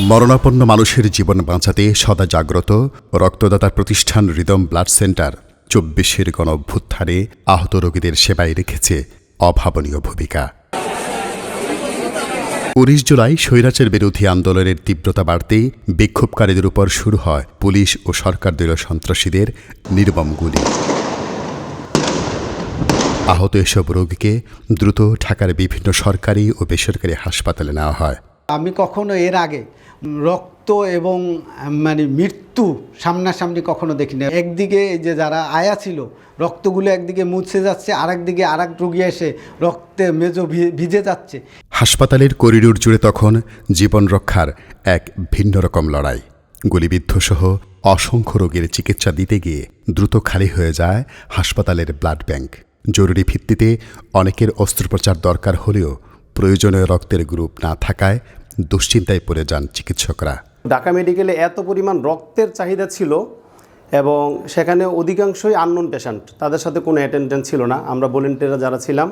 মরণাপন্ন মানুষের জীবন বাঁচাতে সদা জাগ্রত রক্তদাতা প্রতিষ্ঠান রিদম ব্লাড সেন্টার চব্বিশের গণ অভ্যুত্থানে আহত রোগীদের সেবায় রেখেছে অভাবনীয় ভূমিকা। উনিশ জুলাই স্বৈরাচার বিরোধী আন্দোলনের তীব্রতা বাড়তেই বিক্ষোভকারীদের উপর শুরু হয় পুলিশ ও সরকার দলীয় সন্ত্রাসীদের নির্মম গুলি। আহত এসব রোগীকে দ্রুত ঢাকার বিভিন্ন সরকারি ও বেসরকারি হাসপাতালে নেওয়া হয়। আমি কখনো এর আগে রক্ত এবং মানে মৃত্যু সামনাসামনি কখনো দেখিনি। একদিকে যে যারা আয়া ছিল, রক্তগুলো একদিকে মুছে যাচ্ছে আর একদিকে আর এক রুগী এসে রক্তে মেজো ভিজে যাচ্ছে। হাসপাতালের করিডোর জুড়ে তখন জীবন রক্ষার এক ভিন্ন রকম লড়াই। গুলিবিদ্ধ সহ অসংখ্য রোগীর চিকিৎসা দিতে গিয়ে দ্রুত খালি হয়ে যায় হাসপাতালের ব্লাড ব্যাংক। জরুরি ভিত্তিতে অনেকের অস্ত্রোপচার দরকার হলেও প্রয়োজনীয় রক্তের গ্রুপ না থাকায় দুশ্চিন্তায় পড়ে যান চিকিৎসকরা। ঢাকা মেডিকেলে এত পরিমাণ রক্তের চাহিদা ছিল এবং সেখানে অধিকাংশই আননোন পেশেন্ট তাদের সাথে কোনো অ্যাটেন্ডেন্ট ছিল না। আমরা ভলেন্টিয়াররা যারা ছিলাম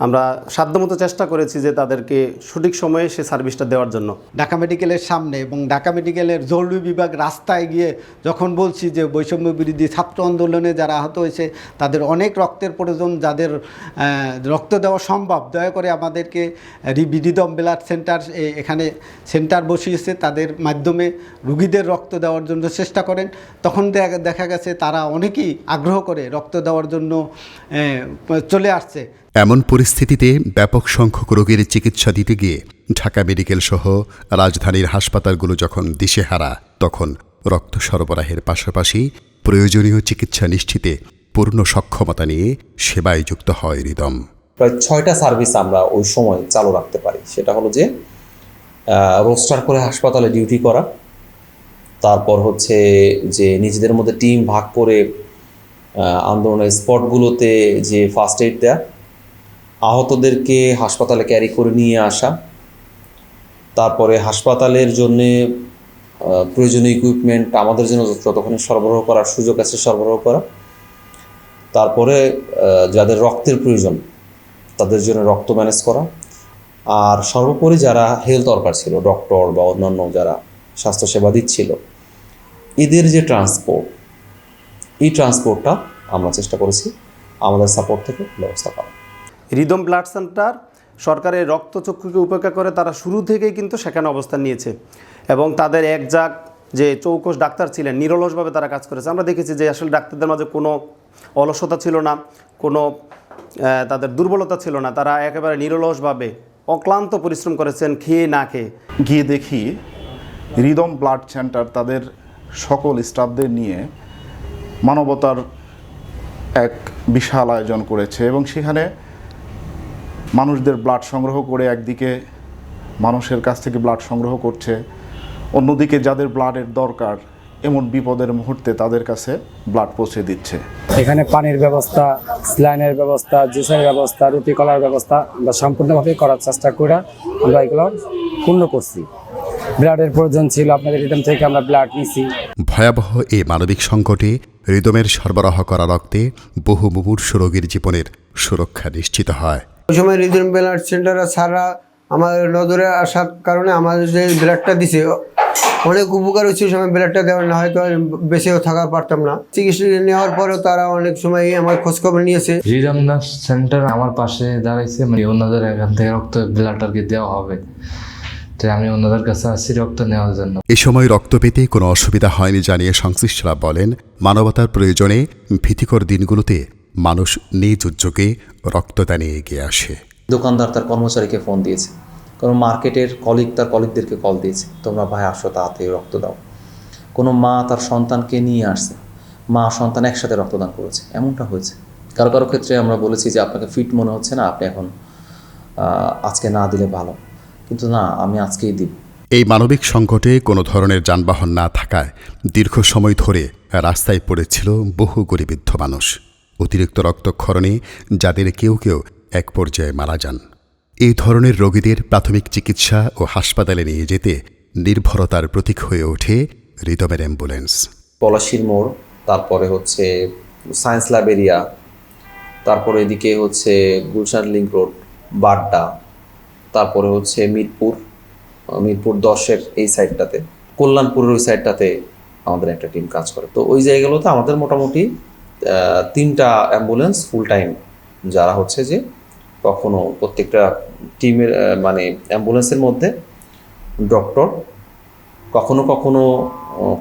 আমরা সাধ্যমতো চেষ্টা করেছি যে তাদেরকে সঠিক সময়ে সে সার্ভিসটা দেওয়ার জন্য। ঢাকা মেডিকেলের সামনে এবং ঢাকা মেডিকেলের জরুরি বিভাগ রাস্তায় গিয়ে যখন বলছি যে বৈষম্য বিরোধী ছাত্র আন্দোলনে যারা আহত হয়েছে, তাদের অনেক রক্তের প্রয়োজন, যাদের রক্ত দেওয়া সম্ভব, দয়া করে আমাদেরকে বিডিদম ব্লাড সেন্টার এখানে সেন্টার বসিয়েছে, তাদের মাধ্যমে রুগীদের রক্ত দেওয়ার জন্য চেষ্টা করেন। তখন দেখা গেছে তারা অনেকেই আগ্রহ করে রক্ত দেওয়ার জন্য চলে আসছে। এমন পরিস্থিতিতে ব্যাপক সংখ্যক রোগীর চিকিৎসা দিতে গিয়ে ঢাকা মেডিকেল সহ রাজধানীর হাসপাতালগুলো যখন দিশেহারা, তখন রক্ত সরবরাহের পাশাপাশি প্রয়োজনীয় চিকিৎসা নিশ্চিতে পূর্ণ সক্ষমতা নিয়ে সেবায় যুক্ত হয় রিদম প্রায় ছয়টা সার্ভিস আমরা ওই সময় চালু রাখতে পারি। সেটা হলো যে রোস্টার করে হাসপাতালে ডিউটি করা, তারপর হচ্ছে যে নিজেদের মধ্যে টিম ভাগ করে আন্দোলনের স্পটগুলোতে যে ফার্স্ট এইড দেয়া আহতদেরকে হাসপাতালে ক্যারি করে নিয়ে আসা। তারপরে হাসপাতালের জন্যে প্রয়োজনীয় ইকুইপমেন্ট আমাদের জন্য যতক্ষণ সরবরাহ করার সুযোগ আছে সরবরাহ করা। তারপরে যাদের রক্তের প্রয়োজন, তাদের জন্য রক্ত ম্যানেজ করা। আর সর্বোপরি যারা হেলথ ওয়ার্কার ছিল ডক্টর বা অন্যান্য যারা স্বাস্থ্যসেবা দিচ্ছিল, এদের যে ট্রান্সপোর্ট এই ট্রান্সপোর্টটা আমরা চেষ্টা করেছি। আমাদের সাপোর্ট থেকে ব্যবস্থা করা। রিদম ব্লাড সেন্টার সরকারের রক্তচক্ষুকে উপেক্ষা করে তারা শুরু থেকেই কিন্তু সেখানে অবস্থান নিয়েছে। এবং তাদের এক যাক যে চৌকস ডাক্তার ছিলেন, নিরলসভাবে তারা কাজ করেছে। আমরা দেখেছি যে আসলে ডাক্তারদের মাঝে কোনো অলসতা ছিল না, কোনো তাদের দুর্বলতা ছিল না। তারা একেবারে নিরলসভাবে অক্লান্ত পরিশ্রম করেছেন খেয়ে না খেয়ে। গিয়ে দেখি রিদম ব্লাড সেন্টার তাদের সকল স্টাফদের নিয়ে মানবতার এক বিশাল আয়োজন করেছে এবং সেখানে মানুষদের ব্লাড সংগ্রহ করে একদিকে মানুষের কাছ থেকে ব্লাড সংগ্রহ করছে অন্যদিকে যাদের ব্লাডের দরকার এমন বিপদের মুহূর্তে তাদের কাছে ব্লাড পৌঁছে দিচ্ছে। এখানে পানির ব্যবস্থা স্লাইনের ব্যবস্থা জুসের ব্যবস্থা রুটি কলার ব্যবস্থা আমরা সম্পূর্ণভাবে করার চেষ্টা করে আমরা এগুলো পূর্ণ করছি। ব্লাডের প্রয়োজন ছিল আপনাদের রিদম থেকে আমরা ব্লাড নিছি। ভয়াবহ এই মানবিক সংকটে হৃদমের সরবরাহ করা রক্তে বহু মুমূর্ষ রোগীর জীবনের সুরক্ষা নিশ্চিত হয়। ওই সময় রিজন ব্লাড সেন্টারের স্যাররা আমাদের নজরে আসার কারণে আমাদের যে ব্লাডটা দিছে অনেক উপকার হচ্ছে ওই সময় ব্লাডটা দেওয়ার না হয়তো বেঁচেও থাকা পারতাম না। চিকিৎসা নেওয়ার পরেও তারা অনেক সময় আমার খোঁজখবর নিয়েছে। রিরামদাস সেন্টার আমার পাশে দাঁড়াইছে মানে ওনাদের এখান থেকে রক্ত ব্লাড আর কি দেওয়া হবে। তো আমি ওনাদের কাছে আসছি রক্ত নেওয়ার জন্য। এ সময় রক্ত পেতে কোনো অসুবিধা হয়নি জানিয়ে সংশ্লিষ্টরা বলেন মানবতার প্রয়োজনে ভীতিকর দিনগুলোতে মানুষ নিজ উদ্যোগে রক্তদানে এগিয়ে আসে। দোকানদার তার কর্মচারীকে ফোন দিয়েছে। কোনো মার্কেটের কলিগ তার কলিগদেরকে কল দিয়েছে। তোমরা ভাই আসো তাড়াতাড়ি রক্ত দাও। কোনো মা তার সন্তানকে নিয়ে আসছে। মা সন্তান একসাথে রক্তদান করেছে। এমনটা হয়েছে। কারও কারও ক্ষেত্রে আমরা বলেছি যে আপনাকে ফিট মনে হচ্ছে না আপনি এখন আজকে না দিলে ভালো। কিন্তু না আমি আজকেই দিব। এই মানবিক সংকটে কোনো ধরনের যানবাহন না থাকায় দীর্ঘ সময় ধরে রাস্তায় পড়েছিল বহু গরিবিদ্ধ মানুষ। অতিরিক্ত রক্তক্ষরণে যাদের কেউ কেউ এক পর্যায়ে মারা যান। এই ধরনের রোগীদের প্রাথমিক চিকিৎসা ও হাসপাতালে নিয়ে যেতে নির্ভরতার প্রতীক হয়ে ওঠে রিদমের অ্যাম্বুলেন্স। পলাশির মোড়, তারপরে হচ্ছে সায়েন্স ল্যাব এরিয়া, তারপরে এদিকে হচ্ছে গুলশান লিঙ্ক রোড, বাড্ডা, তারপরে হচ্ছে মিরপুর মিরপুর দশের এই সাইডটাতে। কল্যাণপুরের ওই সাইডটাতে আমাদের একটা টিম কাজ করে। তো ওই জায়গাগুলোতে আমাদের মোটামুটি তিনটা অ্যাম্বুলেন্স ফুল টাইম যারা হচ্ছে যে কখনো প্রত্যেকটা টিমের মানে অ্যাম্বুলেন্সের মধ্যে ডক্টর কখনো কখনো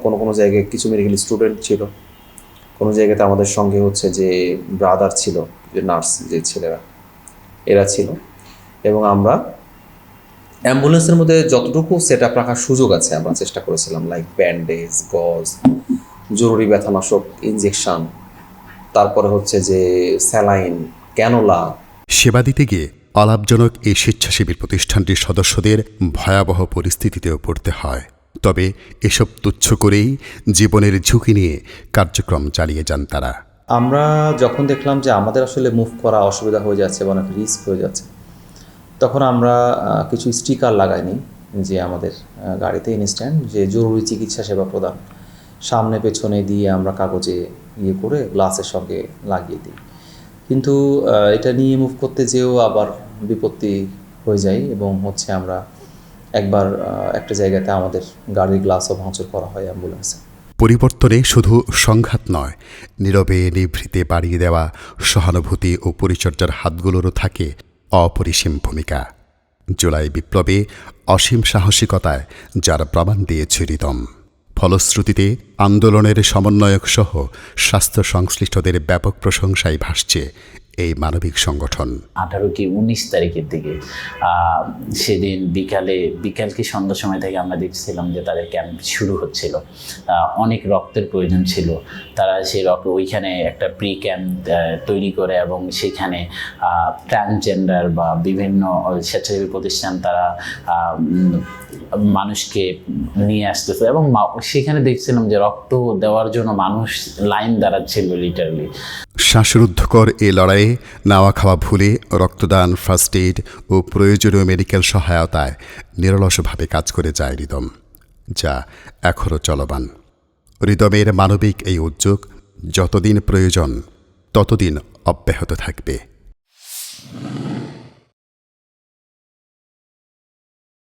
কোনো কোনো জায়গায় কিছু মেডিকেল স্টুডেন্ট ছিল। কোনো জায়গাতে আমাদের সঙ্গে হচ্ছে যে ব্রাদার ছিল, যে নার্স যে ছেলেরা, এরা ছিল। এবং আমরা অ্যাম্বুলেন্সের মধ্যে যতটুকু সেট আপ রাখার সুযোগ আছে, আমরা চেষ্টা করেছিলাম লাইক ব্যান্ডেজ গজ জরুরি ব্যথানাশক ইনজেকশন তারপরে হচ্ছে যে স্যালাইন ক্যানোলা। সেবা দিতে গিয়ে অলাভজনক এই স্বেচ্ছাসেবী প্রতিষ্ঠানটির সদস্যদের ভয়াবহ পরিস্থিতিতেও পড়তে হয়। তবে এসব তুচ্ছ করেই জীবনের ঝুঁকি নিয়ে কার্যক্রম চালিয়ে যান তারা। আমরা যখন দেখলাম যে আমাদের আসলে মুভ করা অসুবিধা হয়ে যাচ্ছে বা অনেক রিস্ক হয়ে যাচ্ছে তখন আমরা কিছু স্টিকার লাগাইনি যে আমাদের গাড়িতে ইনস্ট্যান্ট যে জরুরি চিকিৎসা সেবা প্রদান। সামনে পেছনে দিয়ে আমরা কাগজে ইয়ে করে গ্লাসের সঙ্গে লাগিয়ে দিই। কিন্তু এটা নিয়ে মুভ করতে যেও আবার বিপত্তি হয়ে যায় এবং হচ্ছে আমরা একবার একটা জায়গাতে আমাদের গাড়ির গ্লাসও ভাঙচুর করা হয় অ্যাম্বুলেন্সে। পরিবর্তনে শুধু সংঘাত নয়, নীরবে নিভৃতে বাড়িয়ে দেওয়া সহানুভূতি ও পরিচর্যার হাতগুলোরও থাকে অপরিসীম ভূমিকা। জুলাই বিপ্লবে অসীম সাহসিকতায় যার প্রমাণ দিয়েছে রিদম ফলশ্রুতিতে আন্দোলনের সমন্বয়ক সহ স্বাস্থ্য সংশ্লিষ্টদের ব্যাপক প্রশংসায় ভাসছে এই মানবিক সংগঠন। আঠারো কি উনিশ তারিখের দিকে সেদিন বিকালে, বিকাল কি সন্ধ্যার সময় থেকে আমরা দেখছিলাম যে তাদের ক্যাম্প শুরু হচ্ছিল। অনেক রক্তের প্রয়োজন ছিল। তারা সেই রক্ত ওইখানে একটা প্রি ক্যাম্প তৈরি করে এবং সেখানে ট্রান্সজেন্ডার বা বিভিন্ন স্বেচ্ছাসেবী প্রতিষ্ঠান তারা মানুষকে নিয়ে আসতেছে এবং সেখানে দেখছিলাম যে রক্ত দেওয়ার জন্য মানুষ লাইন দাঁড়াচ্ছিল লিটারালি শ্বাসরুদ্ধকর এ লড়াইয়ে নাওয়া খাওয়া ভুলে রক্তদান ফার্স্ট এইড ও প্রয়োজনীয় মেডিকেল সহায়তায় নিরলসভাবে কাজ করে যায় রিদম যা এখনও চলমান। রিদমের মানবিক এই উদ্যোগ যতদিন প্রয়োজন, ততদিন অব্যাহত থাকবে।